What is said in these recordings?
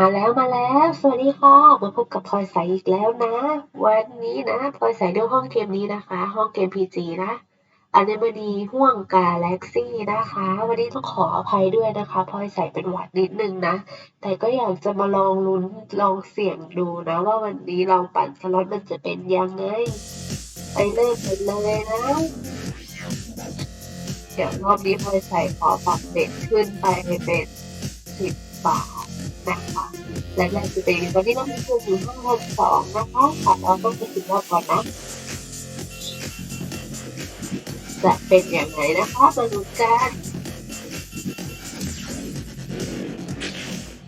มาแล้วมาแล้ว สวัสดีค่ะมาพบกับพลอยใสอีกแล้วนะ วันนี้นะพลอยใสด้วยห้องเกมนี้นะคะ ห้องเกม PG นะอัญมณีห่วงกาแล็กซี่นะคะ วันนี้ต้องขออภัยด้วยนะคะพลอยใสเป็นหวัดนิดนึงนะ แต่ก็อยากจะมาลองลุ้นลองเสี่ยงดูนะ ว่าวันนี้ลองปั่นสล็อตมันจะเป็นยังไงไปเริ่มกันเลยนะเดี๋ยวรอบนี้พลอยใสขอปรับเบ็ดขึ้นไปเป็นสิบบาท นะคะและแรกจะเป็นตอนนี้เรามีทุนอยู่ห้าพันสองนะคะค่ะเราต้องไปถึงรอบก่อนนะจะเป็นอย่างไรนะคะมาดูกัน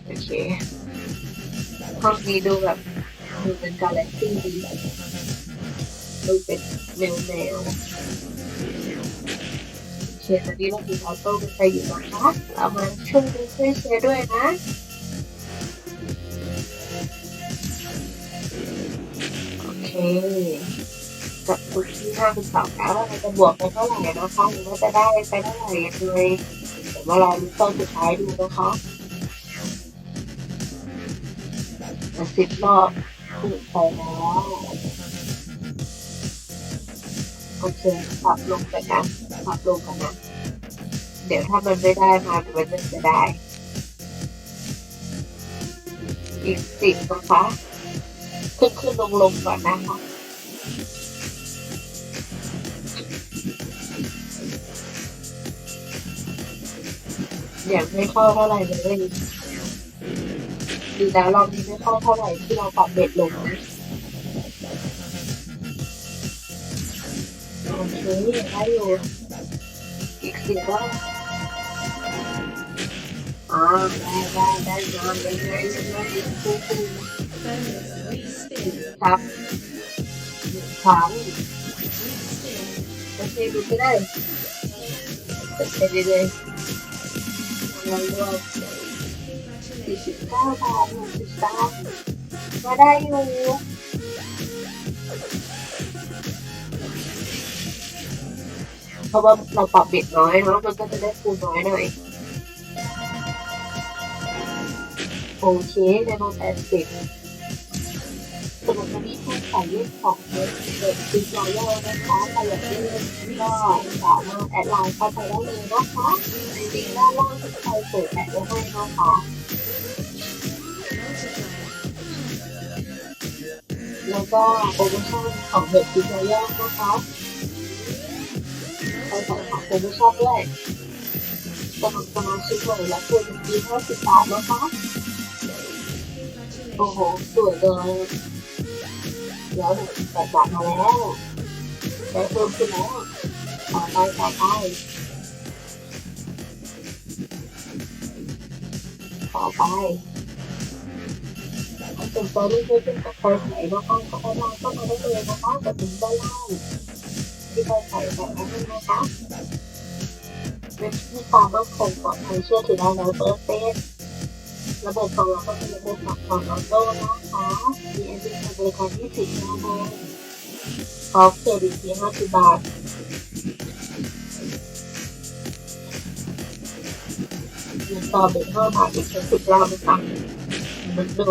โอเคห้องนี้ดูแบบดูเป็นกาแล็กซี่ดีดูเป็นแนวแนวๆโอเคตอนนี้เรามีออโต้กันไปอยู่นะคะเรามาช่วยดูช่วยเชียร์ด้วยนะ กับคุณที่ห้าคุณสองแล้วว่าเราจะบวกไปเท่าไหร่นะคะหรือว่าจะได้ไปเท่าไหร่ยังไงเดี๋ยวมารอลุ้นตอนสุดท้ายดูนะคะอะสิบรอบถูกไปแล้วโอเคปรับลงไปกันปรับลงกันนะเดี๋ยวถ้ามันไม่ได้มาเดี๋ยวมันจะได้ อีกสิบนะคะ ขึ้นขึ้นลงลงก่อนนะคะอย่างไม่เข้าเท่าไหร่เลยดีแล้วรอบนี้ไม่เข้าเท่าไหร่ที่เราปรับเบ็ดลงนะโอเคได้อยู่อีกสิบรอบอ่าได้ได้ได้มายังไงยังไงคู่คู่ ครับหนึ่งโอเคดูไม่ได้เป็นไปเลยๆเรารวมสี่สิบเก้าบาทหกสิบสามมาได้อยู่เพราะว่าเราปรับเบ็ดน้อยเนาะมันก็จะได้คูณน้อยหน่อยโอเคได้มาแปดสิบ สำหรับวันนี้ท่ขายเล่นของเด็กเด็กติดรอยย่อนะคะใครอยากเล่นก็สามารถแอดไลน์เข้าไปได้เลยนะคะในลิงก์ด้านล่างที่ใครเปิดแอดไว้ให้นะคะแล้วก็โปรโมชั่นของเด็กติดรอยย่อนะคะไปสั่งของโปรโมชั่นด้วยสมัครสมาชิกใหม่และควรมีห้าสิบบาทนะคะโอ้โหสวยเลย แล้วแปดบาทมาแล้วได้เพิ่มขึ้นแล้วต่อไปต่อไปต่อไปถ้าเป็นตัวนี้คือเป็นกระเพาะไหนนะคะก็เอามาเข้ามาได้เลยนะคะแต่ถึงด้านล่างที่เราใส่แบบนั้นะคะเป็นที่ความมั่นคงปลอดภัยเชื่อถือได้ร้อยเปอร์เซ็นต์ ระบบของเราก็เป็นระบบปรับความออโต้นะคะ มีอปพลิเคชันบริการ20ชั่วโมงพร้อเครดิตเพียง50บาทเงินต่อเป็น5บาทอีกแค่10รอบนะคะมันดู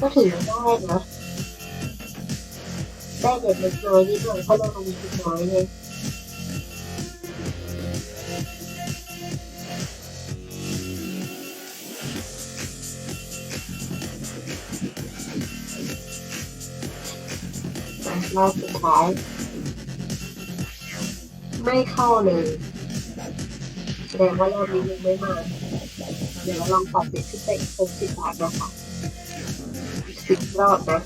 ก็ถือว่าได้นะได้เด็ดเล็กน้อยนิดหน่อยเพราะเรามีคิดน้อยไงอ่ รอบสุดท้าย ไม่เข้าเลยแสดงว่ารอบนี้ยังไม่มา เดี๋ยวเราลองปรับเบ็ดขึ้นไปอีกเป็นสิบบาทนะคะสิบรอบนะ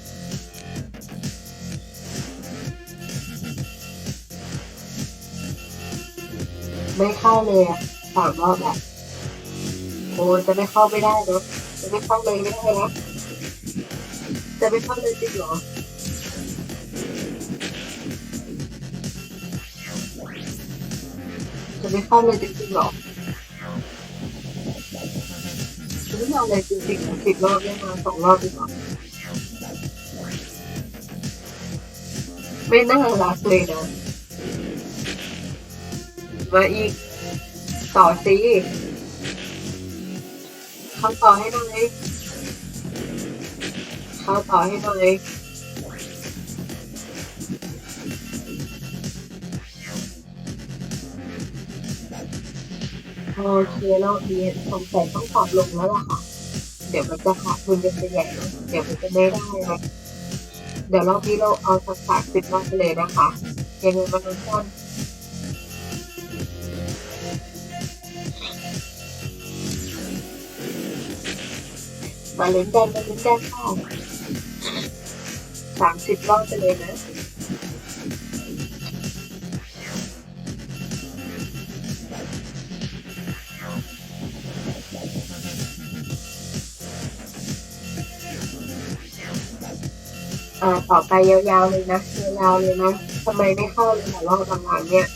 ไม่เข้าเลยอะสามรอบแล้วโอ้จะไม่เข้าไม่ได้นะจะไม่เข้าเลยไม่ได้นะจะไม่เข้าเลยจริงเหรอ ไม่เข้าเลยจริงๆหรอจะไม่เอาเลยจริงๆนะสิบรอบได้มาสองรอบดีกว่าไม่น่ารักเลยนะ มาอีก ต่อสิเขาต่อให้หน่อยเขาต่อให้หน่อย โอเครอบนี้สงสัยต้องปรับลงแล้วล่ะค่ะ เดี๋ยวมันจะขาดทุนเป็นไปใหญ่นะเดี๋ยวมันจะไม่ได้นะเดี๋ยวรอบนี้เราเอาสักสามสิบรอบไปเลยนะคะยังไงมันต้องซ่อนมาเล่นกันมาเล่นกันค่ะสามสิบรอบไปเลยนะ อ่าต่อไปยาวๆเลยนะยาวๆเลยนะทำไมไม่เข้าเลยแต่รอบหลังๆเนี่ย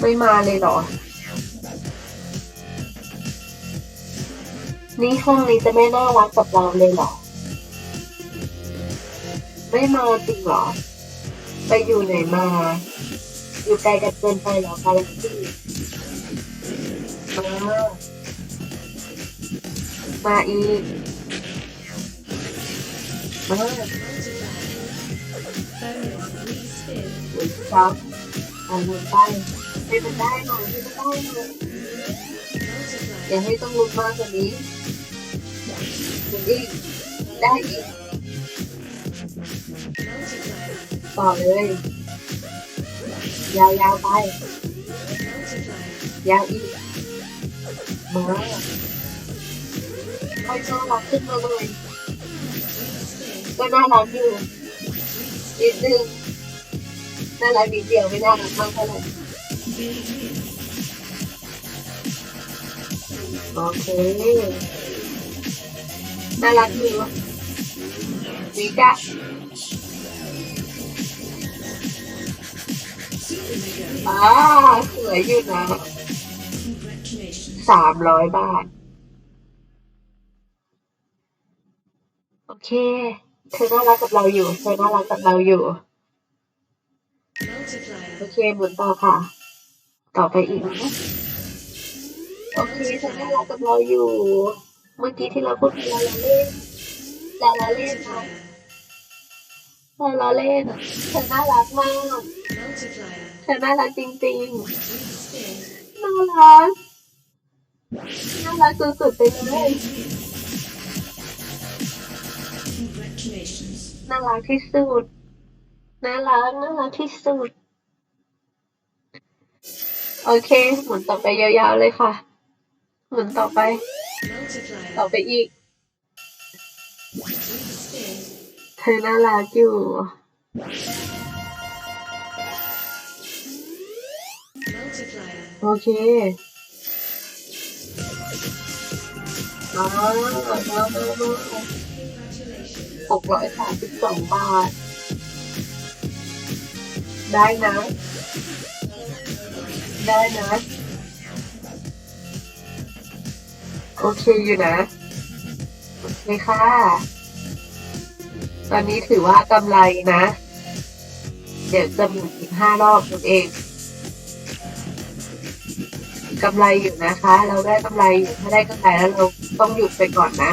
ไม่มาเลยเหรอ นี่ห้องนี้จะไม่น่ารักกับเราเลยเหรอ ไม่มาจริงเหรอ ไปอยู่ไหนมา อยู่ไกลกันเกินไปเหรอกาแล็กซี่มามาอีกมาหมุนซ้ำเอาหมุนไปให้มันได้หน่อยให้มันได้หน่อยอย่าให้ต้องลุ้นมากกว่านี้ หมุนอีกได้อีก ต่อเลย ยาวๆไป ยาวอีกมาค่อยน่ารักขึ้นมาหน่อยก็น่ารักอยู่นิดนึงน่ารักนิดเดียวไม่น่ารักมากเท่าไหร่โอเค น่ารักอยู่วิกะอ่าสวยอยู่นะสามร้อยบาท โอเค เธอน่ารักกับเราอยู่ เธอน่ารักกับเราอยู่ โอเคหมุนต่อค่ะ ต่อไปอีกนะโอเคเธอน่ารักกับเราอยู่ เมื่อกี้ที่เราพูดลาลาเล่นลาลาเล่นนะลาลาเล่นเธอน่ารักมากเธอน่ารักจริงๆน่ารักน่ารักสุดๆไปเลยน่ารักที่สุดน่ารักน่ารักที่สุด โอเค หมุนต่อไปยาวๆเลยค่ะ หมุนต่อไป ต่อไปอีก เธอน่ารักอยู่โอเคมามามามาหกร้อยสามสิบสองบาท ได้นะ ได้นะ โอเคอยู่นะ โอเคค่ะ ตอนนี้ถือว่ากำไรนะ เดี๋ยวจะหมุนอีกห้ารอบนั่นเองกำไรอยู่นะคะ เราได้กำไรอยู่ถ้าได้กำไรแล้วเราต้องหยุดไปก่อนนะ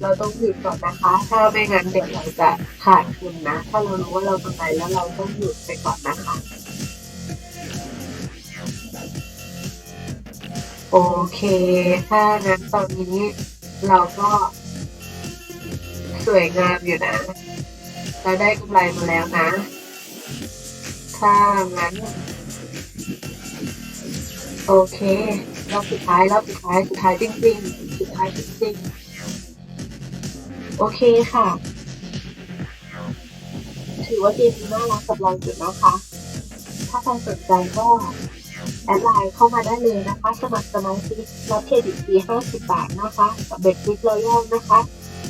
เราต้องหยุดก่อนนะคะ ถ้าไม่งั้นเดี๋ยวเราจะขาดทุนนะ ถ้าเรารู้ว่าเรากำไรแล้วเราต้องหยุดไปก่อนนะคะ โอเค ถ้างั้นตอนนี้เราก็สวยงามอยู่นะเราได้กำไรมาแล้วนะ ถ้างั้น โอเครอบสุดท้ายรอบสุดท้ายสุดท้ายจริงๆสุดท้ายจริงๆ โอเคค่ะ ถือว่าเกมนี้น่ารักกับเราอยู่นะคะ ถ้าใครสนใจก็ แอดไลน์เข้ามาได้เลยนะคะ สมัครสมาชิกรับเครดิตฟรี50 บาทนะคะกับเบ็ดฟิกรอยัลนะคะ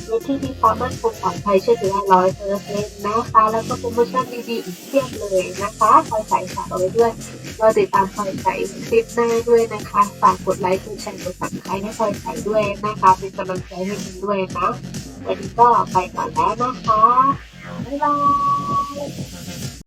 รถที่มีความมั่นคงปลอดภัยเชื่อถือได้ร้อยเปอร์เซ็นต์นะคะ แล้วก็โปรโมชั่นดีๆอีกเพียบเลยนะคะพลอยใส่ฝากเอาไว้ด้วยรอติดตามพลอยใส่คลิปหน้าด้วยนะคะฝากกดไลค์กดแชร์กดซับสไครต์ให้พลอยใส่ด้วยนะคะ เป็นกำลังใจให้มินด้วยนะวันนี้ก็ไปก่อนแล้วนะคะบ๊ายบาย